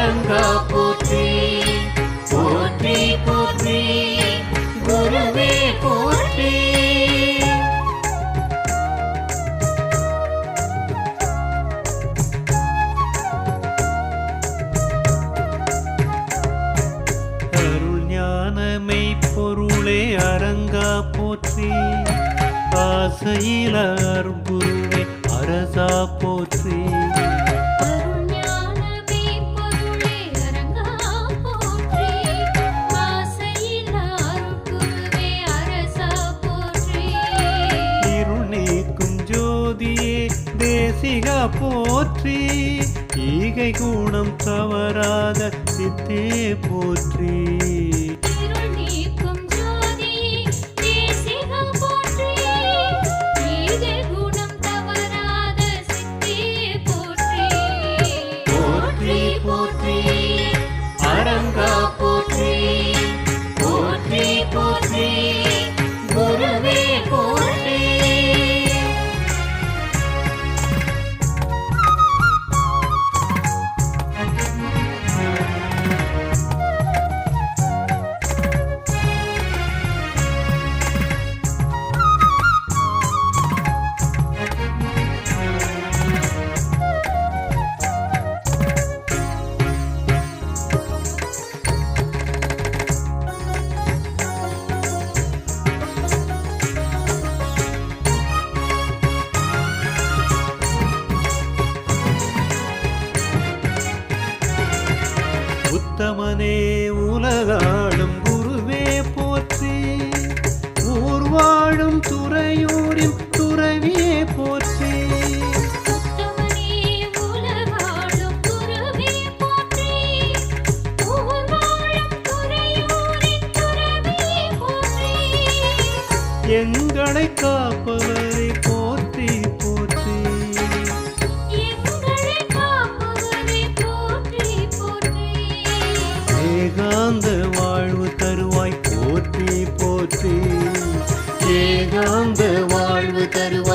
அரங்கா போற்றி போற்றி போற்றி குருவே போற்றி. அருள் ஞானமை பொருளே அரங்கா போற்றி. ஆசையில் அருள் குருவே அரசா போற்றி. ஈகை போற்றி. ஈகை குணம் தவறாத சித்தே போற்றி. போற்றி போற்றி. உத்தமனே உலகாளும் குருவே போற்றி. ஊர் வாழும் துறையூரின் துறவியே போற்றி. உத்தமனே உலகாளும் ஏகாந்த வாழ்வு தருவாய். போற்றி போற்றி. ஏகாந்த வாழ்வு தருவாய்.